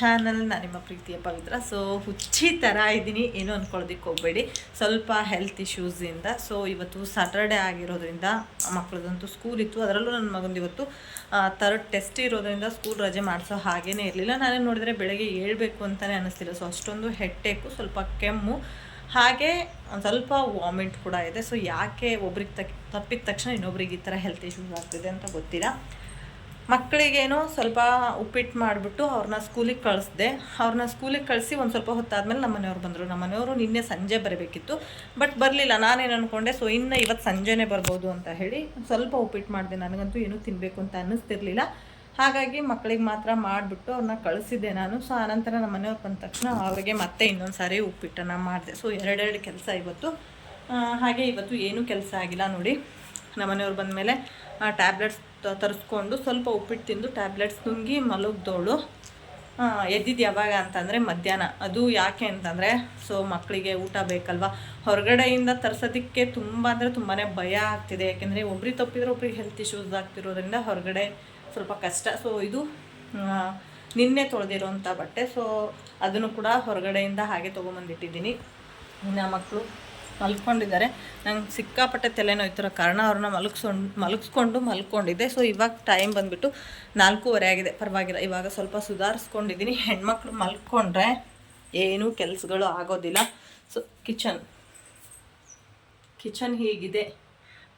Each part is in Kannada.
ಚಾನಲ್ ನಾನು ನಿಮ್ಮ ಪ್ರೀತಿಯ ಪವಿತ್ರ. ಸೊ ಹುಚ್ಚಿ ಥರ ಇದ್ದೀನಿ. ಏನು ಅಂದ್ಕೊಳ್ಳೋದಕ್ಕೆ ಹೋಗಬೇಡಿ. ಸ್ವಲ್ಪ ಹೆಲ್ತ್ ಇಶ್ಯೂಸಿಂದ ಸೊ ಇವತ್ತು ಸ್ಯಾಟರ್ಡೆ ಆಗಿರೋದ್ರಿಂದ ಮಕ್ಕಳದಂತೂ ಸ್ಕೂಲ್ ಇತ್ತು. ಅದರಲ್ಲೂ ನನ್ನ ಮಗಂದು ಇವತ್ತು ಥರ್ಡ್ ಟೆಸ್ಟ್ ಇರೋದ್ರಿಂದ ಸ್ಕೂಲ್ ರಜೆ ಮಾಡಿಸೋ ಹಾಗೇನೇ ಇರಲಿಲ್ಲ. ನಾನೇ ನೋಡಿದರೆ ಬೆಳಗ್ಗೆ ಏಳಬೇಕು ಅಂತಲೇ ಅನ್ನಿಸ್ತಿಲ್ಲ ಸೊ ಅಷ್ಟೊಂದು ಹೆಟ್ಟೇಕು ಸ್ವಲ್ಪ ಕೆಮ್ಮು. ಹಾಗೆ ಒಂದು ಸ್ವಲ್ಪ ವಾಮಿಟ್ ಕೂಡ ಇದೆ. ಸೊ ಯಾಕೆ ಒಬ್ರಿಗೆ ತಕ್, ತಪ್ಪಿದ ತಕ್ಷಣ ಇನ್ನೊಬ್ರಿಗೆ ಈ ಥರ ಹೆಲ್ತ್ ಇಶ್ಯೂಸ್ ಆಗ್ತಿದೆ ಅಂತ ಗೊತ್ತಿಲ್ಲ. ಮಕ್ಕಳಿಗೇನೋ ಸ್ವಲ್ಪ ಉಪ್ಪಿಟ್ಟು ಮಾಡಿಬಿಟ್ಟು ಅವ್ರನ್ನ ಸ್ಕೂಲಿಗೆ ಕಳಿಸ್ದೆ. ಅವ್ರನ್ನ ಸ್ಕೂಲಿಗೆ ಕಳಿಸಿ ಒಂದು ಸ್ವಲ್ಪ ಹೊತ್ತಾದಮೇಲೆ ನಮ್ಮ ಮನೆಯವ್ರು ಬಂದರು. ನಮ್ಮ ಮನೆಯವರು ನಿನ್ನೆ ಸಂಜೆ ಬರಬೇಕಿತ್ತು. ಬಟ್ ಬರಲಿಲ್ಲ. ನಾನೇನು ಅಂದ್ಕೊಂಡೆ ಸೊ, ಇನ್ನು ಇವತ್ತು ಸಂಜೆನೇ ಬರ್ಬೋದು ಅಂತ ಹೇಳಿ ಸ್ವಲ್ಪ ಉಪ್ಪಿಟ್ಟು ಮಾಡಿದೆ. ನನಗಂತೂ ಏನೂ ತಿನ್ನಬೇಕು ಅಂತ ಅನ್ನಿಸ್ತಿರ್ಲಿಲ್ಲ. ಹಾಗಾಗಿ ಮಕ್ಕಳಿಗೆ ಮಾತ್ರ ಮಾಡಿಬಿಟ್ಟು ಅವ್ರನ್ನ ಕಳಿಸಿದ್ದೆ ನಾನು. ಸೊ ಆನಂತರ ನಮ್ಮ ಮನೆಯವ್ರು ಬಂದ ತಕ್ಷಣ ಅವರಿಗೆ ಮತ್ತೆ ಇನ್ನೊಂದು ಸಾರಿ ಉಪ್ಪಿಟ್ಟನ್ನು ಮಾಡಿದೆ. ಸೊ, ಎರಡೆರಡು ಕೆಲಸ ಇವತ್ತು. ಹಾಗೆ ಇವತ್ತು ಏನೂ ಕೆಲಸ ಆಗಿಲ್ಲ ನೋಡಿ. ನಮ್ಮ ಮನೆಯವ್ರು ಬಂದಮೇಲೆ ಟ್ಯಾಬ್ಲೆಟ್ಸ್ ತರಿಸ್ಕೊಂಡು ಸ್ವಲ್ಪ ಉಪ್ಪಿಟ್ಟು ತಿಂದು ಟ್ಯಾಬ್ಲೆಟ್ಸ್ ನುಂಗಿ ಮಲಗ್ದೋಳು ಎದ್ದಿದ್ದು ಯಾವಾಗ ಅಂತಂದರೆ ಮಧ್ಯಾಹ್ನ. ಅದು ಯಾಕೆ ಅಂತಂದರೆ, ಸೊ ಮಕ್ಕಳಿಗೆ ಊಟ ಬೇಕಲ್ವ? ಹೊರಗಡೆಯಿಂದ ತರಿಸೋದಕ್ಕೆ ತುಂಬ ಅಂದರೆ ತುಂಬಾ ಭಯ ಆಗ್ತಿದೆ. ಯಾಕೆಂದರೆ ಒಬ್ರಿಗೆ ತಪ್ಪಿದ್ರೆ ಒಬ್ರಿಗೆ ಹೆಲ್ತ್ ಇಶ್ಯೂಸ್ ಆಗ್ತಿರೋದ್ರಿಂದ ಹೊರಗಡೆ ಸ್ವಲ್ಪ ಕಷ್ಟ. ಸೊ ಇದು ನಿನ್ನೆ ತೊಳೆದಿರೋಂಥ ಬಟ್ಟೆ. ಸೊ ಅದನ್ನು ಕೂಡ ಹೊರಗಡೆಯಿಂದ ಹಾಗೆ ತೊಗೊಂಬಂದಿಟ್ಟಿದ್ದೀನಿ. ಇನ್ನು ಮಕ್ಕಳು ಮಲ್ಕೊಂಡಿದ್ದಾರೆ. ನಂಗೆ ಸಿಕ್ಕಾಪಟ್ಟೆ ತಲೆನೋಯ್ತಿರೋ ಕಾರಣ ಅವ್ರನ್ನ ಮಲಗಿಸ್ಕೊಂಡು ಮಲಗಿಸ್ಕೊಂಡು ಮಲ್ಕೊಂಡಿದ್ದೆ. ಸೊ ಇವಾಗ ಟೈಮ್ ಬಂದುಬಿಟ್ಟು ನಾಲ್ಕೂವರೆ ಆಗಿದೆ. ಪರವಾಗಿಲ್ಲ. ಇವಾಗ ಸ್ವಲ್ಪ ಸುಧಾರಿಸ್ಕೊಂಡಿದ್ದೀನಿ ಹೆಣ್ಮಕ್ಳು ಮಲ್ಕೊಂಡ್ರೆ ಏನೂ ಕೆಲಸಗಳು ಆಗೋದಿಲ್ಲ. So kitchen. ಕಿಚನ್ ಹೀಗಿದೆ.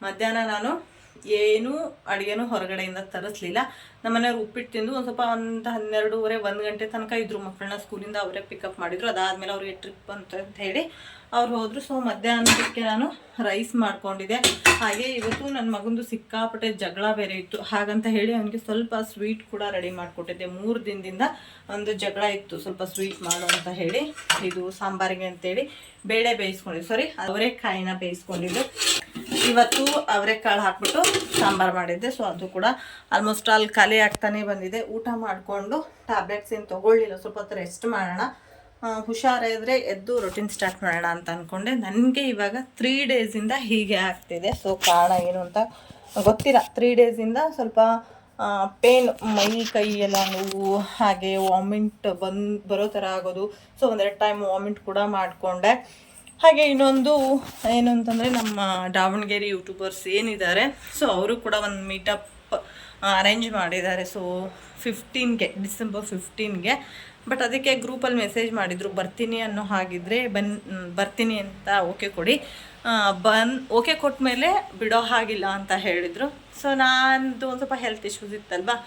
ಮಧ್ಯಾಹ್ನ ನಾನು ಏನೂ ಅಡುಗೆನೂ ಹೊರಗಡೆಯಿಂದ ತರಿಸ್ಲಿಲ್ಲ. ನಮ್ಮನೆಯವ್ರು ಉಪ್ಪಿಟ್ಟು ತಿಂದು ಒಂದು ಸ್ವಲ್ಪ ಒಂದು ಹನ್ನೆರಡೂವರೆ, ಒಂದು ಗಂಟೆ ತನಕ ಇದ್ರು ಮಕ್ಕಳನ್ನ ಸ್ಕೂಲಿಂದ ಅವರೇ ಪಿಕಪ್ ಮಾಡಿದ್ರು. ಅದಾದಮೇಲೆ ಅವ್ರಿಗೆ ಟ್ರಿಪ್ ಅಂತ ಅಂತ ಹೇಳಿ ಅವ್ರು ಹೋದರು. ಸೊ ಮಧ್ಯಾಹ್ನಕ್ಕೆ ನಾನು ರೈಸ್ ಮಾಡ್ಕೊಂಡಿದ್ದೆ. ಹಾಗೆ ಇವತ್ತು ನನ್ನ ಮಗಂದು ಸಿಕ್ಕಾಪಟ್ಟೆ ಜಗಳ ಬೇರೆ ಇತ್ತು. ಹಾಗಂತ ಹೇಳಿ ಅವನಿಗೆ ಸ್ವಲ್ಪ ಸ್ವೀಟ್ ಕೂಡ ರೆಡಿ ಮಾಡಿಕೊಟ್ಟಿದ್ದೆ. ಮೂರು ದಿನದಿಂದ ಒಂದು ಜಗಳ ಇತ್ತು. ಸ್ವಲ್ಪ ಸ್ವೀಟ್ ಮಾಡು ಅಂತ ಹೇಳಿ, ಇದು ಸಾಂಬಾರಿಗೆ ಅಂತೇಳಿ ಬೇಳೆ ಬೇಯಿಸ್ಕೊಂಡಿದ್ದು. ಸಾರಿ ಅವರೆಕಾಯಿನ ಬೇಯಿಸ್ಕೊಂಡಿದ್ದು. ಇವತ್ತು ಅವರೆಕಾಳು ಹಾಕ್ಬಿಟ್ಟು ಸಾಂಬಾರು ಮಾಡಿದ್ದೆ. ಸೊ ಅದು ಕೂಡ ಆಲ್ಮೋಸ್ಟ್ ಆಲ್ ಖಾಲಿ ಆಗ್ತಾನೆ ಬಂದಿದೆ. ಊಟ ಮಾಡಿಕೊಂಡು ಟ್ಯಾಬ್ಲೆಟ್ಸ್ ಏನು ತೊಗೊಳ್ಳಿಲ್ಲ. ಸ್ವಲ್ಪ ಹೊತ್ತು ರೆಸ್ಟ್ ಮಾಡೋಣ. ಹುಷಾರಾದರೆ ಎದ್ದು ರೊಟೀನ್ ಸ್ಟಾರ್ಟ್ ಮಾಡೋಣ ಅಂತ ಅಂದ್ಕೊಂಡೆ ನನಗೆ ಇವಾಗ ತ್ರೀ ಡೇಸಿಂದ ಹೀಗೆ ಆಗ್ತಿದೆ. ಸೊ ಕಾರಣ ಏನು ಅಂತ ಗೊತ್ತಿಲ್ಲ. ತ್ರೀ ಡೇಸಿಂದ ಸ್ವಲ್ಪ ಪೇನ್ ಮೈ, ಕೈ ಎಲ್ಲ ನೋವು, ಹಾಗೆ ವಾಮಿಂಟ್ ಬಂದು, ಬರೋ ಥರ ಆಗೋದು. ಸೊ ಒಂದೆರಡು ಟೈಮ್ ವಾಮಿಂಟ್ ಕೂಡ ಮಾಡಿಕೊಂಡೆ. ಹಾಗೆ ಇನ್ನೊಂದು ಏನು ಅಂತಂದರೆ ನಮ್ಮ ದಾವಣಗೆರೆ ಯೂಟ್ಯೂಬರ್ಸ್ ಏನಿದ್ದಾರೆ ಸೊ ಅವರು ಕೂಡ ಒಂದು ಮೀಟಪ್ ಅರೇಂಜ್ ಮಾಡಿದ್ದಾರೆ. ಸೊ ಫಿಫ್ಟೀನ್ಗೆ ಡಿಸೆಂಬರ್ ಫಿಫ್ಟೀನ್ಗೆ ಬಟ್ ಅದಕ್ಕೆ ಗ್ರೂಪಲ್ಲಿ ಮೆಸೇಜ್ ಮಾಡಿದರು, ಬರ್ತೀನಿ ಅನ್ನೋ ಹಾಗಿದ್ರೆ ಬನ್ ಬರ್ತೀನಿ ಅಂತ ಓಕೆ ಕೊಡಿ. ಬನ್ ಓಕೆ ಕೊಟ್ಟ ಮೇಲೆ ಬಿಡೋ ಹಾಗಿಲ್ಲ ಅಂತ ಹೇಳಿದರು. ಸೊ ನಾನು ಒಂದು ಸ್ವಲ್ಪ ಹೆಲ್ತ್ ಇಶ್ಯೂಸ್ ಇತ್ತಲ್ವಾ?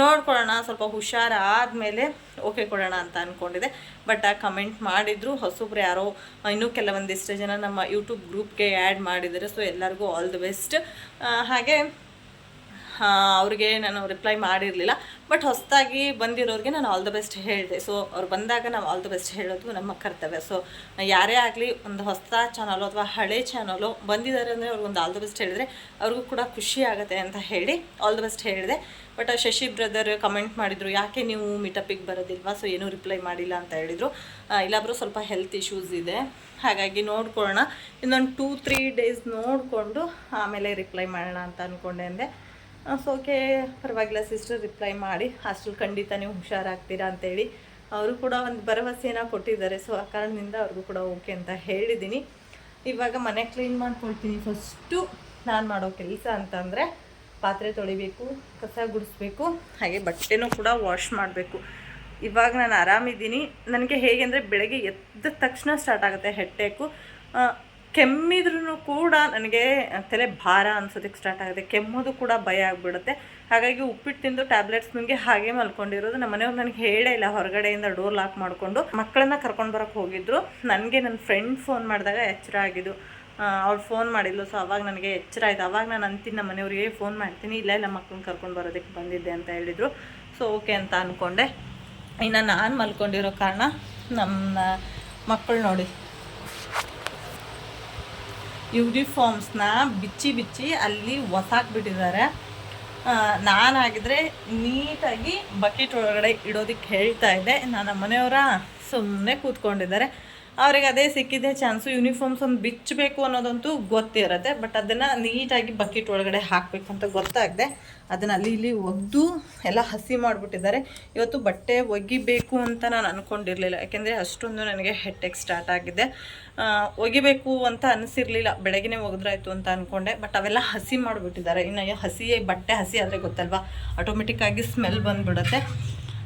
ನೋಡ್ಕೊಳ್ಳೋಣ, ಸ್ವಲ್ಪ ಹುಷಾರಾದಮೇಲೆ ಓಕೆ ಕೊಡೋಣ ಅಂತ ಅಂದ್ಕೊಂಡಿದ್ದೆ ಬಟ್ ಆ ಕಮೆಂಟ್ ಮಾಡಿದ್ರು ಹೊಸಬ್ರು ಯಾರೋ ಇನ್ನೂ ಕೆಲವೊಂದಿಷ್ಟು ಜನ ನಮ್ಮ ಯೂಟ್ಯೂಬ್ ಗ್ರೂಪ್ಗೆ ಆ್ಯಡ್ ಮಾಡಿದ್ದಾರೆ. ಸೊ ಎಲ್ಲರಿಗೂ ಆಲ್ ದಿ ಬೆಸ್ಟ್ ಹಾಗೆ ಅವ್ರಿಗೆ ನಾನು ರಿಪ್ಲೈ ಮಾಡಿರಲಿಲ್ಲ. ಬಟ್ ಹೊಸದಾಗಿ ಬಂದಿರೋರಿಗೆ ನಾನು ಆಲ್ ದ ಬೆಸ್ಟ್ ಹೇಳಿದೆ. ಸೊ ಅವ್ರು ಬಂದಾಗ ನಾವು ಆಲ್ ದ ಬೆಸ್ಟ್ ಹೇಳೋದು ನಮ್ಮ ಕರ್ತವ್ಯ. ಸೊ ಯಾರೇ ಆಗಲಿ ಒಂದು ಹೊಸ ಚಾನಲು ಅಥವಾ ಹಳೆ ಚಾನಲು ಬಂದಿದ್ದಾರೆ ಅಂದರೆ ಅವ್ರಿಗೊಂದು ಆಲ್ ದ ಬೆಸ್ಟ್ ಹೇಳಿದರೆ ಅವ್ರಿಗೂ ಕೂಡ ಖುಷಿ ಆಗುತ್ತೆ ಅಂತ ಹೇಳಿ ಆಲ್ ದ ಬೆಸ್ಟ್ ಹೇಳಿದೆ. ಬಟ್ ಶಶಿ ಬ್ರದರ್ ಕಮೆಂಟ್ ಮಾಡಿದರು, ಯಾಕೆ ನೀವು ಮೀಟಪಿಗೆ ಬರೋದಿಲ್ವಾ? ಸೊ ಏನೂ ರಿಪ್ಲೈ ಮಾಡಿಲ್ಲ ಅಂತ ಹೇಳಿದರು. ಇಲ್ಲಾಬ್ರು ಸ್ವಲ್ಪ ಹೆಲ್ತ್ ಇಶ್ಯೂಸ್ ಇದೆ. ಹಾಗಾಗಿ ನೋಡ್ಕೊಳ್ಳೋಣ. ಇನ್ನೊಂದು ಟೂ ತ್ರೀ ಡೇಸ್ ನೋಡಿಕೊಂಡು ಆಮೇಲೆ ರಿಪ್ಲೈ ಮಾಡೋಣ ಅಂತ ಅಂದ್ಕೊಂಡೆ ಅಂದೆ. ಸೊ ಓಕೆ ಪರವಾಗಿಲ್ಲ ಸಿಸ್ಟರ್ ರಿಪ್ಲೈ ಮಾಡಿ. ಹಾಸ್ಟೆಲ್ ಖಂಡಿತ ನೀವು ಹುಷಾರಾಗ್ತೀರಾ ಅಂತೇಳಿ. ಅವರು ಕೂಡ ಒಂದು ಭರವಸೆನ ಕೊಟ್ಟಿದ್ದಾರೆ ಸೊ ಆ ಕಾರಣದಿಂದ ಅವ್ರಿಗೂ ಕೂಡ ಓಕೆ ಅಂತ ಹೇಳಿದ್ದೀನಿ. ಇವಾಗ ಮನೆ ಕ್ಲೀನ್ ಮಾಡ್ಕೊಳ್ತೀನಿ. ಫಸ್ಟು ನಾನು ಮಾಡೋ ಕೆಲಸ ಅಂತಂದರೆ ಪಾತ್ರೆ ತೊಳಿಬೇಕು, ಕಸ ಗುಡಿಸ್ಬೇಕು, ಹಾಗೆ ಬಟ್ಟೆನೂ ಕೂಡ ವಾಶ್ ಮಾಡಬೇಕು. ಇವಾಗ ನಾನು ಆರಾಮಿದ್ದೀನಿ. ನನಗೆ ಹೇಗೆ ಅಂದರೆ ಬೆಳಗ್ಗೆ ಎದ್ದ ತಕ್ಷಣ ಸ್ಟಾರ್ಟ್ ಆಗುತ್ತೆ ಹೆಟ್ಟೇಕು ಕೆಮ್ಮಿದ್ರೂ ಕೂಡ ನನಗೆ ತಲೆ ಭಾರ ಅನ್ಸೋದಕ್ಕೆ ಸ್ಟಾರ್ಟ್ ಆಗುತ್ತೆ. ಕೆಮ್ಮೋದು ಕೂಡ ಭಯ ಆಗಿಬಿಡುತ್ತೆ. ಹಾಗಾಗಿ ಉಪ್ಪಿಟ್ಟು ತಿಂದು ಟ್ಯಾಬ್ಲೆಟ್ಸ್ ನಿಮಗೆ ಹಾಗೆ ಮಲ್ಕೊಂಡಿರೋದು. ನಮ್ಮ ಮನೆಯವ್ರು ನನಗೆ ಹೇಳೇ ಇಲ್ಲ. ಹೊರಗಡೆಯಿಂದ ಡೋರ್ ಲಾಕ್ ಮಾಡಿಕೊಂಡು ಮಕ್ಕಳನ್ನ ಕರ್ಕೊಂಡು ಬರೋಕ್ಕೆ ಹೋಗಿದ್ರು. ನನಗೆ ನನ್ನ ಫ್ರೆಂಡ್ ಫೋನ್ ಮಾಡಿದಾಗ ಎಚ್ಚರ ಆಗಿದ್ದು. ಅವ್ರು ಫೋನ್ ಮಾಡಿದ್ಲು. ಸೊ ಅವಾಗ ನನಗೆ ಎಚ್ಚರ ಆಯಿತು. ಅವಾಗ ನಾನು ಅಂತೀನಿ ನಮ್ಮ ಮನೆಯವ್ರಿಗೆ ಫೋನ್ ಮಾಡ್ತೀನಿ. ಇಲ್ಲ ಇಲ್ಲ, ಮಕ್ಕಳನ್ನ ಕರ್ಕೊಂಡು ಬರೋದಕ್ಕೆ ಬಂದಿದ್ದೆ ಅಂತ ಹೇಳಿದರು. ಸೊ ಓಕೆ ಅಂತ ಅಂದ್ಕೊಂಡೆ ಇನ್ನು ನಾನು ಮಲ್ಕೊಂಡಿರೋ ಕಾರಣ ನಮ್ಮ ಮಕ್ಕಳು ನೋಡಿ. ಯೂನಿಫಾರ್ಮ್ಸ್ನ ಬಿಚ್ಚಿ ಬಿಚ್ಚಿ ಅಲ್ಲಿ ಒಸಾಕ್ಬಿಟ್ಟಿದ್ದಾರೆ ನಾನಾಗಿದ್ರೆ ನೀಟಾಗಿ ಬಕೆಟ್ ಒಳಗಡೆ ಇಡೋದಕ್ಕೆ ಹೇಳ್ತಾ ಇದ್ದೆ. ನನ್ನ ಮನೆಯವರ ಸುಮ್ಮನೆ ಕೂತ್ಕೊಂಡಿದ್ದಾರೆ. ಅವ್ರಿಗೆ ಅದೇ ಸಿಕ್ಕಿದೆ ಚಾನ್ಸು. ಯೂನಿಫಾರ್ಮ್ಸ್ ಒಂದು ಬಿಚ್ಚಬೇಕು ಅನ್ನೋದಂತೂ ಗೊತ್ತಿರುತ್ತೆ ಬಟ್ ಅದನ್ನು ನೀಟಾಗಿ ಬಕೆಟ್ ಒಳಗಡೆ ಹಾಕಬೇಕು ಅಂತ ಗೊತ್ತಾಗದೆ. ಅದನ್ನು ಅಲ್ಲಿ ಇಲ್ಲಿ ಒಗೆದು ಎಲ್ಲ ಹಸಿ ಮಾಡಿಬಿಟ್ಟಿದ್ದಾರೆ. ಇವತ್ತು ಬಟ್ಟೆ ಒಗಿಬೇಕು ಅಂತ ನಾನು ಅಂದ್ಕೊಂಡಿರಲಿಲ್ಲ ಯಾಕೆಂದರೆ ಅಷ್ಟೊಂದು ನನಗೆ ಹೆಟ್ಟೆಕ್ ಸ್ಟಾರ್ಟ್ ಆಗಿದೆ. ಒಗಿಬೇಕು ಅಂತ ಅನಿಸಿರಲಿಲ್ಲ. ಬೆಳಗ್ಗೆ ಒಗೆದ್ರಾಯ್ತು ಅಂತ ಅಂದ್ಕೊಂಡೆ ಬಟ್ ಅವೆಲ್ಲ ಹಸಿ ಮಾಡಿಬಿಟ್ಟಿದ್ದಾರೆ. ಇನ್ನು ಹಸಿ ಬಟ್ಟೆ ಹಸಿ ಆದರೆ ಗೊತ್ತಲ್ವಾ? ಆಟೋಮೆಟಿಕ್ಕಾಗಿ ಸ್ಮೆಲ್ ಬಂದುಬಿಡುತ್ತೆ.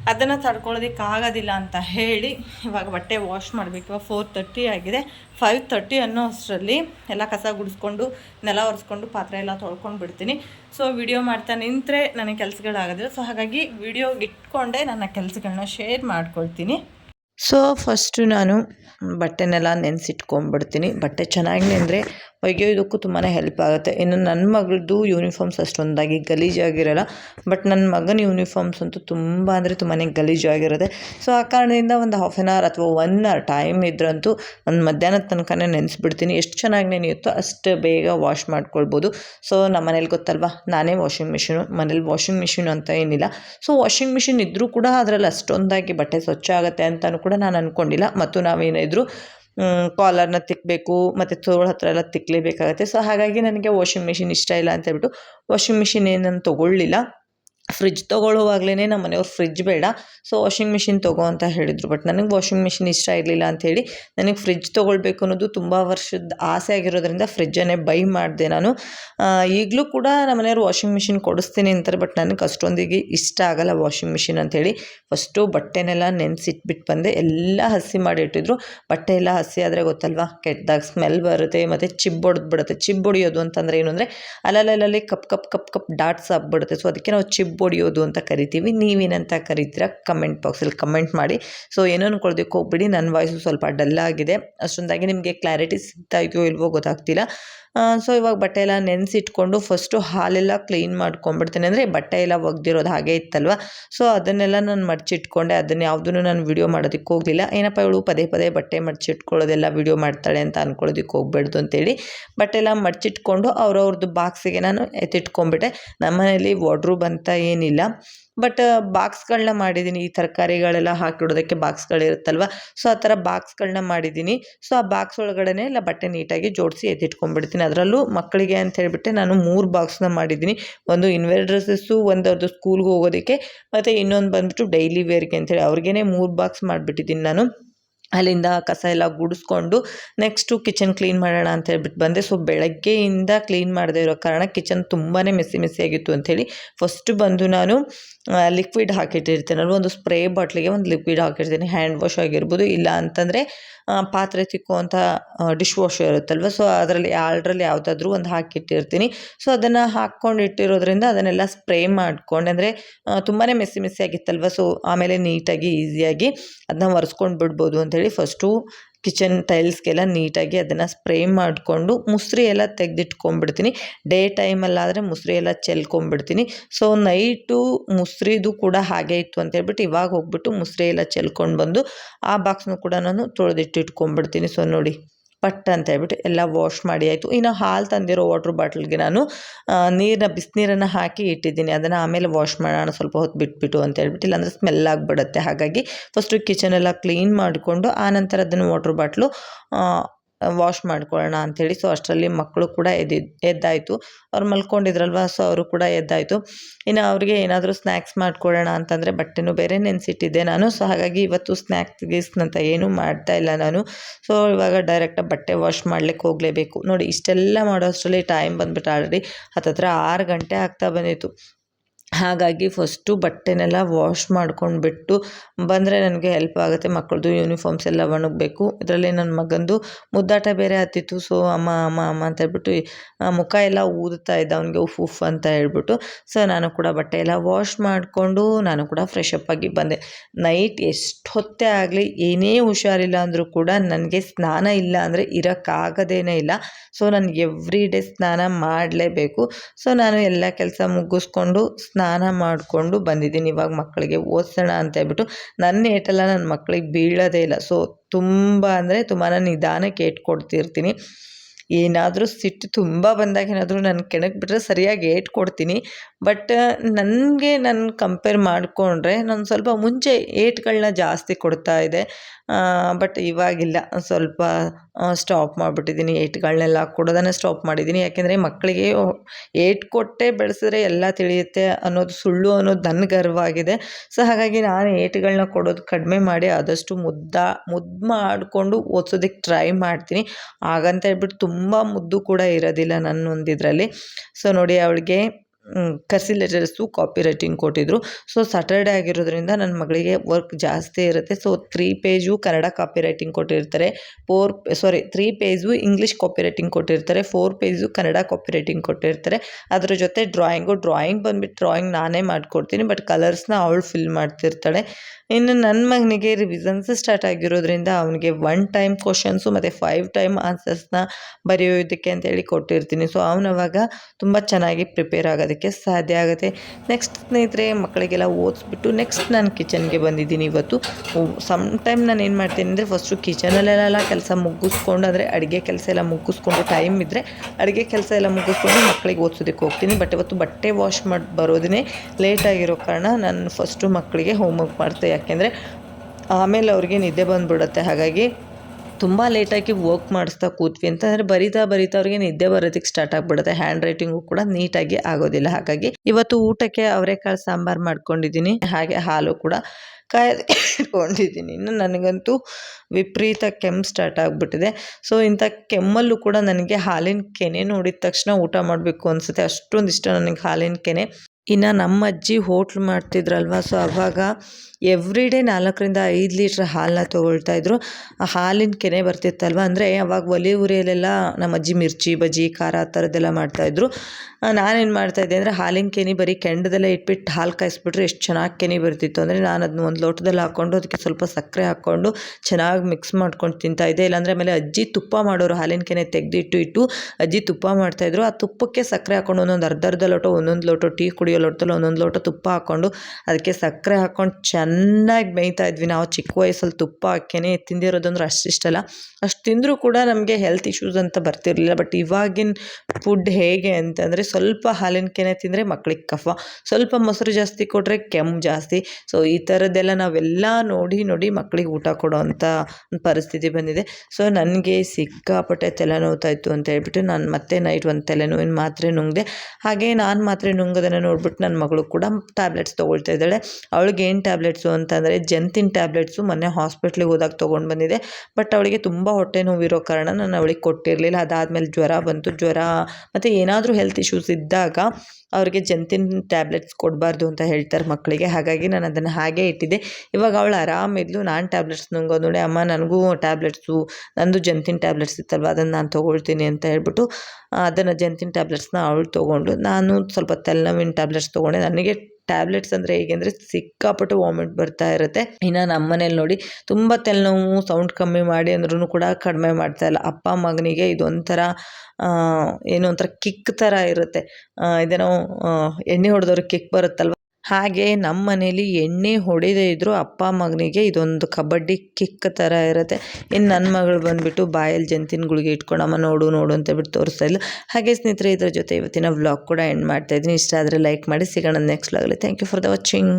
ಅದನ್ನು ತಡ್ಕೊಳ್ಳೋದಕ್ಕಾಗೋದಿಲ್ಲ ಅಂತ ಹೇಳಿ ಇವಾಗ ಬಟ್ಟೆ ವಾಶ್ ಮಾಡಬೇಕು. ಇವಾಗ ಫೋರ್ ತರ್ಟಿ ಆಗಿದೆ. ಫೈವ್ ತರ್ಟಿ ಅನ್ನೋ ಅಷ್ಟರಲ್ಲಿ ಎಲ್ಲ ಕಸ ಗುಡಿಸ್ಕೊಂಡು, ನೆಲ ಒರೆಸ್ಕೊಂಡು, ಪಾತ್ರೆ ಎಲ್ಲ ತೊಳ್ಕೊಂಡು ಬಿಡ್ತೀನಿ. ಸೊ ವಿಡಿಯೋ ಮಾಡ್ತಾ ನಿಂತರೆ ನನಗೆ ಕೆಲಸಗಳಾಗೋದಿಲ್ಲ. ಸೊ ಹಾಗಾಗಿ ವಿಡಿಯೋ ಇಟ್ಕೊಂಡೆ ನನ್ನ ಕೆಲಸಗಳನ್ನ ಶೇರ್ ಮಾಡ್ಕೊಳ್ತೀನಿ. ಸೊ ಫಸ್ಟು ನಾನು ಬಟ್ಟೆನೆಲ್ಲ ನೆನೆಸಿಟ್ಕೊಂಡ್ಬಿಡ್ತೀನಿ. ಬಟ್ಟೆ ಚೆನ್ನಾಗಿ ನೆಂದರೆ ಒಗೆಯೋದಕ್ಕೂ ತುಂಬಾ ಹೆಲ್ಪ್ ಆಗುತ್ತೆ. ಇನ್ನು ನನ್ನ ಮಗಳದ್ದು ಯೂನಿಫಾರ್ಮ್ಸ್ ಅಷ್ಟೊಂದಾಗಿ ಗಲೀಜಾಗಿರಲ್ಲ. ಬಟ್ ನನ್ನ ಮಗನ ಯೂನಿಫಾರ್ಮ್ಸ್ ಅಂತೂ ತುಂಬ ಅಂದರೆ ತುಂಬಾ ಗಲೀಜಾಗಿರುತ್ತೆ. ಸೊ ಆ ಕಾರಣದಿಂದ ಒಂದು ಹಾಫ್ ಆನ್ ಅವರ್ ಅಥವಾ ಒನ್ ಅವರ್ ಟೈಮ್ ಇದ್ರಂತೂ ಒಂದು ಮಧ್ಯಾಹ್ನದ ತನಕನೇ ನೆನೆಸ್ಬಿಡ್ತೀನಿ. ಎಷ್ಟು ಚೆನ್ನಾಗಿ ನೆನೆಯುತ್ತೋ ಅಷ್ಟು ಬೇಗ ವಾಶ್ ಮಾಡ್ಕೊಳ್ಬೋದು. ಸೊ ನಮ್ಮ ಮನೇಲಿ ಗೊತ್ತಲ್ವಾ? ನಾನೇ ವಾಷಿಂಗ್ ಮಿಷಿನು ಮನೇಲಿ ವಾಷಿಂಗ್ ಮಿಷಿನ್ ಅಂತ ಏನಿಲ್ಲ. ಸೊ ವಾಷಿಂಗ್ ಮಿಷಿನ್ ಇದ್ದರೂ ಕೂಡ ಅದರಲ್ಲಿ ಅಷ್ಟೊಂದಾಗಿ ಬಟ್ಟೆ ಸ್ವಚ್ಛ ಆಗುತ್ತೆ ಅಂತಲೂ ಕೂಡ ನಾನು ಅಂದ್ಕೊಂಡಿಲ್ಲ ಮತ್ತು ನಾವೇನಿದ್ರು ಕಾಲರ್ನ ತಿಕ್ಕಬೇಕು ಮತ್ತು ತೋಳ ಹತ್ರ ಎಲ್ಲ ತಿಕ್ಕಲೇಬೇಕಾಗತ್ತೆ ಸೊ ಹಾಗಾಗಿ ನನಗೆ ವಾಷಿಂಗ್ ಮಿಷಿನ್ ಇಷ್ಟ ಇಲ್ಲ ಅಂತೇಳ್ಬಿಟ್ಟು ವಾಷಿಂಗ್ ಮಿಷಿನ್ ನಾನು ತೊಗೊಳ್ಳಿಲ್ಲ. ಫ್ರಿಜ್ ತೊಗೊಳ್ಳುವಾಗಲೇ ನಮ್ಮ ಮನೆಯವ್ರು ಫ್ರಿಜ್ ಬೇಡ. ಸೊ ವಾಷಿಂಗ್ ಮಿಷಿನ್ ತೊಗೋ ಅಂತ ಹೇಳಿದರು. ಬಟ್ ನನಗೆ ವಾಷಿಂಗ್ ಮಿಷಿನ್ ಇಷ್ಟ ಇರಲಿಲ್ಲ ಅಂಥೇಳಿ ನನಗೆ ಫ್ರಿಜ್ ತೊಗೊಳ್ಬೇಕು ಅನ್ನೋದು ತುಂಬ ವರ್ಷದ ಆಸೆ ಆಗಿರೋದ್ರಿಂದ ಫ್ರಿಜ್ಜನ್ನೇ ಬೈ ಮಾಡಿದೆ ನಾನು. ಈಗಲೂ ಕೂಡ ನಮ್ಮ ಮನೆಯವ್ರು ವಾಷಿಂಗ್ ಮಿಷಿನ್ ಕೊಡಿಸ್ತೀನಿ ಅಂತಾರೆ. ಬಟ್ ನನಗೆ ಅಷ್ಟೊಂದಿಗೆ ಇಷ್ಟ ಆಗಲ್ಲ ವಾಷಿಂಗ್ ಮಿಷಿನ್ ಅಂಥೇಳಿ ಫಸ್ಟು ಬಟ್ಟೆನೆಲ್ಲ ನೆನೆಸಿಟ್ಬಿಟ್ಟು ಬಂದೆ. ಎಲ್ಲ ಹಸಿ ಮಾಡಿ ಇಟ್ಟಿದ್ರು. ಬಟ್ಟೆ ಎಲ್ಲ ಹಸಿ ಆದರೆ ಗೊತ್ತಲ್ವಾ? ಕೆಟ್ಟದಾಗ ಸ್ಮೆಲ್ ಬರುತ್ತೆ, ಮತ್ತು ಚಿಬ್ ಹೊಡೆದು ಬಿಡುತ್ತೆ ಚಿಬ್ ಹೊಡಿಯೋದು ಅಂತಂದರೆ ಏನು ಅಂದರೆ ಅಲ್ಲಲ್ಲಲ್ಲಿ cup cup cup cup dots ಆಗ್ಬಿಡುತ್ತೆ. ಸೊ ಅದಕ್ಕೆ ನಾವು ಚಿಬ್ ಹೊಡಿಯೋದು ಅಂತ ಕರಿತೀವಿ, ನೀವೇನಂತ ಕರಿತೀರ ಕಮೆಂಟ್ ಬಾಕ್ಸಲ್ಲಿ ಕಮೆಂಟ್ ಮಾಡಿ. ಸೊ ಏನೋ ಅನ್ಕೊಳ್ಬೇಕು, ಹೋಗ್ಬಿಡಿ ನನ್ನ ವಾಯ್ಸು ಸ್ವಲ್ಪ ಡಲ್ ಆಗಿದೆ. ಅಷ್ಟೊಂದಾಗಿ ನಿಮಗೆ ಕ್ಲಾರಿಟಿ ಸಿಗ್ತಾ ಇದೆಯೋ ಇಲ್ವೋ ಗೊತ್ತಾಗ್ತಿಲ್ಲ. ಸೊ ಇವಾಗ ಬಟ್ಟೆ ಎಲ್ಲ ನೆನೆಸಿಟ್ಕೊಂಡು ಫಸ್ಟು ಹಾಲೆಲ್ಲ ಕ್ಲೀನ್ ಮಾಡ್ಕೊಂಬಿಡ್ತೀನಿ ಅಂದರೆ ಬಟ್ಟೆ ಎಲ್ಲ ಒಗೆದಿರೋದು ಹಾಗೆ ಇತ್ತಲ್ವ? ಸೊ ಅದನ್ನೆಲ್ಲ ನಾನು ಮಡಚಿಟ್ಕೊಂಡೆ. ಅದನ್ನು ಯಾವುದನ್ನು ನಾನು ವೀಡಿಯೋ ಮಾಡೋದಕ್ಕೆ ಹೋಗಲಿಲ್ಲ. ಏನಪ್ಪ ಇವಳು ಪದೇ ಪದೇ ಬಟ್ಟೆ ಮಡಚಿಟ್ಕೊಳ್ಳೋದೆಲ್ಲ ವೀಡಿಯೋ ಮಾಡ್ತಾಳೆ ಅಂತ ಅಂದ್ಕೊಳ್ಳೋದಕ್ಕೆ ಹೋಗ್ಬೇಡ್ದು ಅಂತೇಳಿ ಬಟ್ಟೆ ಎಲ್ಲ ಮಡಚಿಟ್ಕೊಂಡು ಅವ್ರವ್ರದ್ದು ಬಾಕ್ಸಿಗೆ ನಾನು ಎತ್ತಿಟ್ಕೊಂಡ್ಬಿಟ್ಟೆ. ನಮ್ಮ ಮನೇಲಿ ವಾರ್ಡ್ರೂಬ್ ಅಂತ ಏನಿಲ್ಲ. ಬಟ್ ಬಾಕ್ಸ್ಗಳನ್ನ ಮಾಡಿದ್ದೀನಿ ಈ ತರಕಾರಿಗಳೆಲ್ಲ ಹಾಕಿಡೋದಕ್ಕೆ ಬಾಕ್ಸ್ಗಳಿರುತ್ತಲ್ವ ಸೊ ಆ ಥರ ಬಾಕ್ಸ್ಗಳನ್ನ ಮಾಡಿದ್ದೀನಿ ಸೊ ಆ ಬಾಕ್ಸ್ ಒಳಗಡೆ ಎಲ್ಲ ಬಟ್ಟೆ ನೀಟಾಗಿ ಜೋಡಿಸಿ ಎತ್ತಿಟ್ಕೊಂಡ್ಬಿಡ್ತೀನಿ. ಅದರಲ್ಲೂ ಮಕ್ಕಳಿಗೆ ಅಂತ ಹೇಳಿಬಿಟ್ಟೆ ನಾನು ಮೂರು ಬಾಕ್ಸ್ನ ಮಾಡಿದ್ದೀನಿ ಒಂದು ಇನ್ವೇರ್ ಡ್ರೆಸ್ಸಸ್ಸು ಒಂದು ಅವ್ರದ್ದು ಸ್ಕೂಲ್ಗೆ ಹೋಗೋದಕ್ಕೆ, ಮತ್ತು ಇನ್ನೊಂದು ಬಂದುಬಿಟ್ಟು ಡೈಲಿ ವೇರ್ಗೆ ಅಂತೇಳಿ ಅವ್ರಿಗೇ ಮೂರು ಬಾಕ್ಸ್ ಮಾಡಿಬಿಟ್ಟಿದ್ದೀನಿ ನಾನು. ಅಲ್ಲಿಂದ ಕಸ ಎಲ್ಲ ಗುಡಿಸ್ಕೊಂಡು ನೆಕ್ಸ್ಟು ಕಿಚನ್ ಕ್ಲೀನ್ ಮಾಡೋಣ ಅಂತ ಹೇಳ್ಬಿಟ್ಟು ಬಂದೆ. ಸೊ ಬೆಳಗ್ಗೆಯಿಂದ ಕ್ಲೀನ್ ಮಾಡದೇ ಇರೋ ಕಾರಣ ಕಿಚನ್ ತುಂಬಾ ಮೆಸ್ಸಿ ಮೆಸ್ಸಿ ಆಗಿತ್ತು ಅಂಥೇಳಿ ಫಸ್ಟ್ ಬಂದು ನಾನು ಲಿಕ್ವಿಡ್ ಹಾಕಿಟ್ಟಿರ್ತೀನಲ್ವ ಒಂದು ಸ್ಪ್ರೇ ಬಾಟ್ಲಿಗೆ ಒಂದು ಲಿಕ್ವಿಡ್ ಹಾಕಿರ್ತೀನಿ ಹ್ಯಾಂಡ್ ವಾಶ್ ಆಗಿರ್ಬೋದು, ಇಲ್ಲ ಅಂತಂದರೆ ಪಾತ್ರೆ ತಿಕ್ಕುವಂಥ ಡಿಶ್ ವಾಶ್ ಇರುತ್ತಲ್ವ? ಸೊ ಅದರಲ್ಲಿ ಆರ್ಡ್ರಲ್ಲಿ ಯಾವುದಾದ್ರೂ ಒಂದು ಹಾಕಿಟ್ಟಿರ್ತೀನಿ. ಸೊ ಅದನ್ನು ಹಾಕ್ಕೊಂಡು ಇಟ್ಟಿರೋದ್ರಿಂದ ಅದನ್ನೆಲ್ಲ ಸ್ಪ್ರೇ ಮಾಡ್ಕೊಂಡು, ಅಂದರೆ ತುಂಬಾ ಮೆಸ್ಸಿ ಮೆಸ್ಸಿ ಆಗಿತ್ತಲ್ವ? ಸೊ ಆಮೇಲೆ ನೀಟಾಗಿ ಈಸಿಯಾಗಿ ಅದನ್ನ ಒರೆಸ್ಕೊಂಡು ಬಿಡ್ಬೋದು ಅಂಥೇಳಿ ಫಸ್ಟು ಕಿಚನ್ ಟೈಲ್ಸ್ಗೆಲ್ಲ ನೀಟಾಗಿ ಅದನ್ನು ಸ್ಪ್ರೇ ಮಾಡಿಕೊಂಡು ಮುಸ್ರಿ ಎಲ್ಲ ತೆಗೆದಿಟ್ಕೊಂಡ್ಬಿಡ್ತೀನಿ ಡೇ ಟೈಮಲ್ಲಾದರೆ ಮುಸ್ರಿ ಎಲ್ಲ ಚೆಲ್ಕೊಂಡ್ಬಿಡ್ತೀನಿ ಸೊ, ನೈಟು ಮುಸ್ರಿದು ಕೂಡ ಹಾಗೆ ಇತ್ತು ಅಂತ ಹೇಳ್ಬಿಟ್ಟು ಇವಾಗ ಹೋಗ್ಬಿಟ್ಟು ಮುಸ್ರಿ ಎಲ್ಲ ಚೆಲ್ಕೊಂಡು ಬಂದು ಆ ಬಾಕ್ಸ್ನು ಕೂಡ ನಾನು ತೊಳೆದಿಟ್ಟಿಟ್ಕೊಂಡ್ಬಿಡ್ತೀನಿ ಸೊ, ನೋಡಿ. ಪಟ್ ಅಂತ ಹೇಳ್ಬಿಟ್ಟು ಎಲ್ಲ ವಾಶ್ ಮಾಡಿ ಆಯಿತು. ಇನ್ನು ಹಾಲು ತಂದಿರೋ ವಾಟ್ರ್ ಬಾಟ್ಲಿಗೆ ನಾನು ನೀರನ್ನ ಬಿಸಿನೀರನ್ನು ಹಾಕಿ ಇಟ್ಟಿದ್ದೀನಿ. ಅದನ್ನು ಆಮೇಲೆ ವಾಶ್ ಮಾಡೋಣ ಸ್ವಲ್ಪ ಹೊತ್ತು ಬಿಟ್ಬಿಟ್ಟು ಅಂತ ಹೇಳ್ಬಿಟ್ಟು, ಇಲ್ಲಾಂದರೆ ಸ್ಮೆಲ್ ಆಗಿಬಿಡುತ್ತೆ. ಹಾಗಾಗಿ ಫಸ್ಟು ಕಿಚನೆಲ್ಲ ಕ್ಲೀನ್ ಮಾಡಿಕೊಂಡು ಆನಂತರ ಅದನ್ನು ವಾಟ್ರ್ ಬಾಟ್ಲು ವಾಶ್ ಮಾಡ್ಕೊಳ್ಳೋಣ ಅಂಥೇಳಿ ಸೊ ಅಷ್ಟರಲ್ಲಿ ಮಕ್ಕಳು ಕೂಡ ಎದ್ದಿದ್ದು ಎದ್ದಾಯಿತು. ಅವ್ರು ಮಲ್ಕೊಂಡಿದ್ರಲ್ವ? ಸೊ ಅವರು ಕೂಡ ಎದ್ದಾಯಿತು. ಇನ್ನು ಅವ್ರಿಗೆ ಏನಾದರೂ ಸ್ನ್ಯಾಕ್ಸ್ ಮಾಡ್ಕೊಳ್ಳೋಣ ಅಂತಂದರೆ ಬಟ್ಟೆನೂ ಬೇರೆ ನೆನೆಸಿಟ್ಟಿದ್ದೆ ನಾನು. ಸೊ ಹಾಗಾಗಿ ಇವತ್ತು ಸ್ನ್ಯಾಕ್ಸ್ ಗೀಸ್ ಅಂತ ಏನೂ ಮಾಡ್ತಾ ಇಲ್ಲ ನಾನು. ಸೊ ಇವಾಗ ಡೈರೆಕ್ಟಾಗಿ ಬಟ್ಟೆ ವಾಶ್ ಮಾಡ್ಲಿಕ್ಕೆ ಹೋಗಲೇಬೇಕು. ನೋಡಿ, ಇಷ್ಟೆಲ್ಲ ಮಾಡೋ ಅಷ್ಟರಲ್ಲಿ ಟೈಮ್ ಬಂದುಬಿಟ್ಟು ಆಲ್ರೆಡಿ ಹತ್ತತ್ರ ಆರು ಗಂಟೆ ಆಗ್ತಾ ಬಂದಿತ್ತು. ಹಾಗಾಗಿ ಫಸ್ಟು ಬಟ್ಟೆನೆಲ್ಲ ವಾಶ್ ಮಾಡ್ಕೊಂಡ್ಬಿಟ್ಟು ಬಂದರೆ ನನಗೆ ಹೆಲ್ಪ್ ಆಗುತ್ತೆ, ಮಕ್ಕಳದು ಯೂನಿಫಾರ್ಮ್ಸ್ ಎಲ್ಲ ಒಣಗಬೇಕು. ಇದರಲ್ಲಿ ನನ್ನ ಮಗಂದು ಮುದ್ದಾಟ ಬೇರೆ ಹತ್ತಿತ್ತು ಸೊ ಅಮ್ಮ ಅಮ್ಮ ಅಮ್ಮ ಅಂತ ಹೇಳ್ಬಿಟ್ಟು ಮುಖ ಎಲ್ಲ ಊದುತ್ತಾ ಇದ್ದ, ಅವನಿಗೆ ಉಫ್ ಉಫ್ ಅಂತ ಹೇಳ್ಬಿಟ್ಟು, ಸೊ ನಾನು ಕೂಡ ಬಟ್ಟೆ ಎಲ್ಲ ವಾಶ್ ಮಾಡಿಕೊಂಡು ನಾನು ಕೂಡ ಫ್ರೆಶ್ ಅಪ್ ಆಗಿ ಬಂದೆ. ನೈಟ್ ಎಷ್ಟು ಹೊತ್ತೇ ಆಗಲಿ, ಏನೇ ಹುಷಾರಿಲ್ಲ ಅಂದರೂ ಕೂಡ ನನಗೆ ಸ್ನಾನ ಇಲ್ಲ ಅಂದರೆ ಇರೋಕ್ಕಾಗೋದೇನೇ ಇಲ್ಲ. ಸೊ ನಾನು ಎವ್ರಿ ಡೇ ಸ್ನಾನ ಮಾಡಲೇಬೇಕು. ಸೊ ನಾನು ಎಲ್ಲ ಕೆಲಸ ಮುಗಿಸ್ಕೊಂಡು ಸ್ನಾನ ಮಾಡಿಕೊಂಡು ಬಂದಿದ್ದೀನಿ. ಇವಾಗ ಮಕ್ಕಳಿಗೆ ಓದಿಸೋಣ ಅಂತ ಹೇಳ್ಬಿಟ್ಟು ನನ್ನ ಏಟೆಲ್ಲ ನನ್ನ ಮಕ್ಕಳಿಗೆ ಬೀಳೋದೇ ಇಲ್ಲ. ಸೊ ತುಂಬ ಅಂದರೆ ತುಂಬಾ ನಿಧಾನಕ್ಕೆ ಏಟ್ ಕೊಡ್ತಿರ್ತೀನಿ ಏನಾದರೂ ಸಿಟ್ಟು ತುಂಬ ಬಂದಾಗ ಏನಾದರೂ ನಾನು ಕೆಣಕ್ಕೆ ಬಿಟ್ಟರೆ ಸರಿಯಾಗಿ ಏಟ್ ಕೊಡ್ತೀನಿ ಬಟ್ ನನಗೆ ನಾನು ಕಂಪೇರ್ ಮಾಡಿಕೊಂಡ್ರೆ ನಾನು ಸ್ವಲ್ಪ ಮುಂಚೆ ಏಟ್ಗಳನ್ನ ಜಾಸ್ತಿ ಕೊಡ್ತಾ ಇದ್ದೆ. ಬಟ್ ಇವಾಗಿಲ್ಲ. ಸ್ವಲ್ಪ ಸ್ಟಾಪ್ ಮಾಡಿಬಿಟ್ಟಿದ್ದೀನಿ ಏಟ್ಗಳನ್ನೆಲ್ಲ ಕೊಡೋದನ್ನೇ ಸ್ಟಾಪ್ ಮಾಡಿದ್ದೀನಿ ಯಾಕೆಂದರೆ ಮಕ್ಕಳಿಗೆ ಏಟ್ ಕೊಟ್ಟೆ ಬೆಳೆಸಿದ್ರೆ ಎಲ್ಲ ತಿಳಿಯುತ್ತೆ ಅನ್ನೋದು, ಸುಳ್ಳು ಅನ್ನೋದು ನನ್ನ ಗರ್ವ ಆಗಿದೆ. ಸೊ ಹಾಗಾಗಿ ನಾನು ಏಟ್ಗಳನ್ನ ಕೊಡೋದು ಕಡಿಮೆ ಮಾಡಿ ಆದಷ್ಟು ಮುದ್ದ, ಮುದ್ದು ಮಾಡಿಕೊಂಡು ಓದಿಸೋದಕ್ಕೆ ಟ್ರೈ ಮಾಡ್ತೀನಿ. ಹಾಗಂತ ಹೇಳ್ಬಿಟ್ಟು ತುಂಬ ಮುದ್ದು ಕೂಡ ಇರೋದಿಲ್ಲ ನನ್ನ ಇದರಲ್ಲಿ ಸೊ ನೋಡಿ, ಅವಳಿಗೆ ಕರ್ಸಿ ಲೆಟರ್ಸು ಕಾಪಿ ರೈಟಿಂಗ್ ಕೊಟ್ಟಿದ್ದರು ಸೊ ಸ್ಯಾಟರ್ಡೇ ಆಗಿರೋದ್ರಿಂದ ನನ್ನ ಮಗಳಿಗೆ ವರ್ಕ್ ಜಾಸ್ತಿ ಇರುತ್ತೆ. So three page Kannada copy writing ಕೊಟ್ಟಿರ್ತಾರೆ. Four sorry three page English copy writing ಕೊಟ್ಟಿರ್ತಾರೆ. Four page Kannada copy writing ಕೊಟ್ಟಿರ್ತಾರೆ. ಅದರ ಜೊತೆ ಡ್ರಾಯಿಂಗು ಡ್ರಾಯಿಂಗ್ ಬಂದುಬಿಟ್ಟು ಡ್ರಾಯಿಂಗ್ ನಾನೇ ಮಾಡಿಕೊಡ್ತೀನಿ. ಬಟ್ ಕಲರ್ಸ್ನ ಅವಳು ಫಿಲ್ ಮಾಡ್ತಿರ್ತಾಳೆ. ಇನ್ನು ನನ್ನ ಮಗನಿಗೆ ರಿವಿಸನ್ಸ್ ಸ್ಟಾರ್ಟ್ ಆಗಿರೋದ್ರಿಂದ ಅವನಿಗೆ ಒನ್ ಟೈಮ್ ಕ್ವಶನ್ಸು ಮತ್ತು ಫೈವ್ ಟೈಮ್ ಆನ್ಸರ್ಸ್ನ ಬರೆಯೋದಕ್ಕೆ ಅಂತೇಳಿ ಕೊಟ್ಟಿರ್ತೀನಿ. ಸೊ ಅವನವಾಗ ತುಂಬ ಚೆನ್ನಾಗಿ ಪ್ರಿಪೇರ್ ಆಗೋದಕ್ಕೆ ಸಾಧ್ಯ ಆಗುತ್ತೆ. ನೆಕ್ಸ್ಟ್ ಸ್ನೇಹಿತರೆ, ಮಕ್ಕಳಿಗೆಲ್ಲ ಓದಿಸ್ಬಿಟ್ಟು ನೆಕ್ಸ್ಟ್ ನಾನು ಕಿಚನ್ಗೆ ಬಂದಿದ್ದೀನಿ ಇವತ್ತು. ಸಮ್ ಟೈಮ್ ನಾನು ಏನು ಮಾಡ್ತೀನಿ ಅಂದರೆ ಫಸ್ಟು ಕಿಚನಲ್ಲೆಲ್ಲ ಕೆಲಸ ಮುಗಿಸ್ಕೊಂಡು ಅಂದರೆ ಅಡುಗೆ ಕೆಲಸ ಎಲ್ಲ ಮುಗಿಸ್ಕೊಂಡು ಟೈಮ್ ಇದ್ದರೆ ಅಡುಗೆ ಕೆಲಸ ಎಲ್ಲ ಮುಗಿಸ್ಕೊಂಡು ಮಕ್ಕಳಿಗೆ ಓದಿಸೋದಕ್ಕೆ ಹೋಗ್ತೀನಿ. ಬಟ್ ಇವತ್ತು ಬಟ್ಟೆ ವಾಶ್ ಮಾಡಿ ಬರೋದನ್ನೇ ಆಗಿರೋ ಕಾರಣ ನಾನು ಫಸ್ಟು ಮಕ್ಕಳಿಗೆ ಹೋಮ್ವರ್ಕ್ ಮಾಡ್ತೆ. ಯಾಕೆಂದರೆ ಆಮೇಲೆ ಅವ್ರಿಗೆ ನಿದ್ದೆ ಬಂದುಬಿಡುತ್ತೆ. ಹಾಗಾಗಿ ತುಂಬ ಲೇಟಾಗಿ ವರ್ಕ್ ಮಾಡಿಸ್ತಾ ಕೂತ್ವಿ ಅಂತಂದರೆ ಬರಿತಾ ಬರಿತಾ ಅವ್ರಿಗೆ ನಿದ್ದೆ ಬರೋದಕ್ಕೆ ಸ್ಟಾರ್ಟ್ ಆಗಿಬಿಡುತ್ತೆ. ಹ್ಯಾಂಡ್ ರೈಟಿಂಗು ಕೂಡ ನೀಟಾಗಿ ಆಗೋದಿಲ್ಲ. ಹಾಗಾಗಿ ಇವತ್ತು ಊಟಕ್ಕೆ ಅವರೆಕಾಳು ಸಾಂಬಾರು ಮಾಡ್ಕೊಂಡಿದ್ದೀನಿ. ಹಾಗೆ ಹಾಲು ಕೂಡ ಕಾಯ್ದಿಟ್ಕೊಂಡಿದ್ದೀನಿ ಇನ್ನು ನನಗಂತೂ ವಿಪರೀತ ಕೆಮ್ಮು ಸ್ಟಾರ್ಟ್ ಆಗಿಬಿಟ್ಟಿದೆ. ಸೊ ಇಂಥ ಕೆಮ್ಮಲ್ಲೂ ಕೂಡ ನನಗೆ ಹಾಲಿನ ಕೆನೆ ನೋಡಿದ ತಕ್ಷಣ ಊಟ ಮಾಡಬೇಕು ಅನಿಸುತ್ತೆ. ಅಷ್ಟೊಂದು ಇಷ್ಟ ನನಗೆ ಹಾಲಿನ ಕೆನೆ. ಇನ್ನು ನಮ್ಮ ಅಜ್ಜಿ ಹೋಟ್ಲ್ ಮಾಡ್ತಿದ್ರಲ್ವ? ಸೊ ಅವಾಗ ಎವ್ರಿ ಡೇ ನಾಲ್ಕರಿಂದ ಐದು ಲೀಟ್ರ್ ಹಾಲನ್ನ ತೊಗೊಳ್ತಾ ಇದ್ರು. ಆ ಹಾಲಿನ ಕೆನೆ ಬರ್ತಿತ್ತಲ್ವ? ಅಂದರೆ ಅವಾಗ ಒಲೆ ಉರಿಯಲ್ಲೆಲ್ಲ ನಮ್ಮ ಅಜ್ಜಿ ಮಿರ್ಚಿ, ಬಜ್ಜಿ, ಖಾರ ಆ ಥರದ್ದೆಲ್ಲ ಮಾಡ್ತಾಯಿದ್ರು ನಾನೇನು ಮಾಡ್ತಾಯಿದ್ದೆ ಅಂದರೆ ಹಾಲಿನ ಕೆನೆ ಬರೀ ಕೆಂಡದಲ್ಲೇ ಇಟ್ಬಿಟ್ಟು ಹಾಲು ಕಾಯಿಸ್ಬಿಟ್ರೆ ಎಷ್ಟು ಚೆನ್ನಾಗಿ ಕೆನೆ ಬರ್ತಿತ್ತು. ಅಂದರೆ ನಾನು ಅದನ್ನ ಒಂದು ಲೋಟದಲ್ಲಿ ಹಾಕ್ಕೊಂಡು ಅದಕ್ಕೆ ಸ್ವಲ್ಪ ಸಕ್ಕರೆ ಹಾಕ್ಕೊಂಡು ಚೆನ್ನಾಗಿ ಮಿಕ್ಸ್ ಮಾಡ್ಕೊಂಡು ತಿಂತಾಯಿದ್ದೆ ಇಲ್ಲಾಂದರೆ ಆಮೇಲೆ ಅಜ್ಜಿ ತುಪ್ಪ ಮಾಡೋರು ಹಾಲಿನ ಕೆನೆ ತೆಗೆದಿಟ್ಟು ಇಟ್ಟು ಅಜ್ಜಿ ತುಪ್ಪ ಮಾಡ್ತಾಯಿದ್ರು ಆ ತುಪ್ಪಕ್ಕೆ ಸಕ್ಕರೆ ಹಾಕ್ಕೊಂಡು ಒಂದೊಂದು ಅರ್ಧ ಅರ್ಧ ಲೋಟ, ಒಂದೊಂದು ಲೋಟ ಟೀ ಕುಡಿಯೋ ಲೋಟದಲ್ಲಿ ಒಂದೊಂದು ಲೋಟ ತುಪ್ಪ ಹಾಕ್ಕೊಂಡು ಅದಕ್ಕೆ ಸಕ್ಕರೆ ಹಾಕ್ಕೊಂಡು ಚೆನ್ನಾಗಿ ಬೇಯ್ತಾ ಇದ್ವಿ ನಾವು. ಚಿಕ್ಕ ವಯಸ್ಸಲ್ಲಿ ತುಪ್ಪ ಹಾಕೇನೆ ತಿಂದಿರೋದಂದ್ರೆ ಅಷ್ಟು ಇಷ್ಟಲ್ಲ ಅಷ್ಟು ತಿಂದರೂ ಕೂಡ ನಮಗೆ ಹೆಲ್ತ್ ಇಶ್ಯೂಸ್ ಅಂತ ಬರ್ತಿರಲಿಲ್ಲ. ಬಟ್ ಇವಾಗಿನ ಫುಡ್ ಹೇಗೆ ಅಂತಂದರೆ ಸ್ವಲ್ಪ ಹಾಲಿನ ಕೆನೆ ತಿಂದರೆ ಮಕ್ಕಳಿಗೆ ಕಫ, ಸ್ವಲ್ಪ ಮೊಸರು ಜಾಸ್ತಿ ಕೊಟ್ಟರೆ ಕೆಮ್ಮು ಜಾಸ್ತಿ. ಸೊ ಈ ಥರದ್ದೆಲ್ಲ ನಾವೆಲ್ಲ ನೋಡಿ ನೋಡಿ ಮಕ್ಕಳಿಗೆ ಊಟ ಕೊಡೋ ಅಂಥ ಪರಿಸ್ಥಿತಿ ಬಂದಿದೆ. ಸೊ ನನಗೆ ಸಿಕ್ಕಾಪಟ್ಟೆ ತಲೆನೋವ್ತಾ ಇತ್ತು ಅಂತ ಹೇಳ್ಬಿಟ್ಟು ನಾನು ಮತ್ತೆ ನೈಟ್ ಒಂದು ತಲೆನೋವಿನ ಮಾತ್ರೆ ನುಂಗಿದೆ. ಹಾಗೆ ನಾನು ಮಾತ್ರೆ ನುಂಗೋದನ್ನು ನೋಡ್ಬಿಟ್ಟು ನನ್ನ ಮಗಳು ಕೂಡ ಟ್ಯಾಬ್ಲೆಟ್ಸ್ ತೊಗೊಳ್ತಾ ಇದ್ದಾಳೆ. ಅವಳಿಗೆ ಏನು ಟ್ಯಾಬ್ಲೆಟ್ಸು ಅಂತಂದರೆ ಜಂತಿನ ಟ್ಯಾಬ್ಲೆಟ್ಸು ಮೊನ್ನೆ ಹಾಸ್ಪಿಟ್ಲಿಗೆ ಹೋದಾಗ ತೊಗೊಂಡು ಬಂದಿದೆ. ಬಟ್ ಅವಳಿಗೆ ತುಂಬ ಹೊಟ್ಟೆ ನೋವಿರೋ ಕಾರಣ ನಾನು ಅವಳಿಗೆ ಕೊಟ್ಟಿರಲಿಲ್ಲ. ಅದಾದಮೇಲೆ ಜ್ವರ ಬಂತು. ಜ್ವರ ಮತ್ತು ಏನಾದರೂ ಹೆಲ್ತ್ ಇಶ್ಯೂಸ್ ಇದ್ದಾಗ ಅವ್ರಿಗೆ ಜಂತಿನ ಟ್ಯಾಬ್ಲೆಟ್ಸ್ ಕೊಡಬಾರ್ದು ಅಂತ ಹೇಳ್ತಾರೆ ಮಕ್ಕಳಿಗೆ ಹಾಗಾಗಿ ನಾನು ಅದನ್ನು ಹಾಗೆ ಇಟ್ಟಿದ್ದೆ. ಇವಾಗ ಅವಳು ಆರಾಮಿದ್ಲು ನಾನು ಟ್ಯಾಬ್ಲೆಟ್ಸ್ ನುಂಗೋದು ನೋಡಿ, ಅಮ್ಮ, ನನಗೂ ಟ್ಯಾಬ್ಲೆಟ್ಸು ನಂದು ಜಂತಿನ ಟ್ಯಾಬ್ಲೆಟ್ಸ್ ಇತ್ತಲ್ವ? ಅದನ್ನು ನಾನು ತೊಗೊಳ್ತೀನಿ ಅಂತ ಹೇಳ್ಬಿಟ್ಟು ಅದನ್ನು ಜಂತಿನ ಟ್ಯಾಬ್ಲೆಟ್ಸ್ನ ಅವಳು ತೊಗೊಂಡು, ನಾನು ಸ್ವಲ್ಪ ತಲೆನೋವಿನ ಟ್ಯಾಬ್ಲೆಟ್ಸ್ ತೊಗೊಂಡೆ. ನನಗೆ ಟ್ಯಾಬ್ಲೆಟ್ಸ್ ಅಂದರೆ ಹೇಗೆ ಅಂದರೆ ಸಿಕ್ಕಾಪಟ್ಟು ವಾಮಿಟ್ ಬರ್ತಾ ಇರುತ್ತೆ. ಇನ್ನು ನಮ್ಮ ಮನೇಲಿ ನೋಡಿ ತುಂಬ ತಲೆನೋವು ಸೌಂಡ್ ಕಮ್ಮಿ ಮಾಡಿ ಅಂದ್ರೂ ಕೂಡ ಕಡಿಮೆ ಮಾಡ್ತಾ ಇಲ್ಲ. ಅಪ್ಪ, ಮಗನಿಗೆ ಇದೊಂಥರ ಏನೋ ಒಂಥರ ಕಿಕ್ ಥರ ಇರುತ್ತೆ. ಇದೇನೋ ಎಣ್ಣೆ ಹೊಡೆದವ್ರಿಗೆ ಕಿಕ್ ಬರುತ್ತಲ್ವ? ಹಾಗೆ ನಮ್ಮ ಮನೇಲಿ ಎಣ್ಣೆ ಹೊಡೆದೇ ಇದ್ದರೂ ಅಪ್ಪ ಮಗನಿಗೆ ಇದೊಂದು ಕಬಡ್ಡಿ ಕಿಕ್ ಥರ ಇರುತ್ತೆ. ಇನ್ನು ನನ್ನ ಮಗಳು ಬಂದುಬಿಟ್ಟು ಬಾಯಲ್ಲಿ ಜಂತಿನ ಗುಳಿಗೆ ಇಟ್ಕೊಂಡಮ್ಮ ನೋಡು ನೋಡು ಅಂತ ಬಿಟ್ಟು ತೋರಿಸ್ತಾ ಇದ್ಲು. ಹಾಗೆ ಸ್ನೇಹಿತರೆ, ಇದ್ರ ಜೊತೆ ಇವತ್ತಿನ ವ್ಲಾಗ್ ಕೂಡ ಎಂಡ್ ಮಾಡ್ತಾ ಇದ್ದೀನಿ. ಇಷ್ಟ ಆದರೆ ಲೈಕ್ ಮಾಡಿ, ಸಿಗೋಣ ನೆಕ್ಸ್ಟ್ ವ್ಲಾಗಲ್ಲಿ thank you for the watching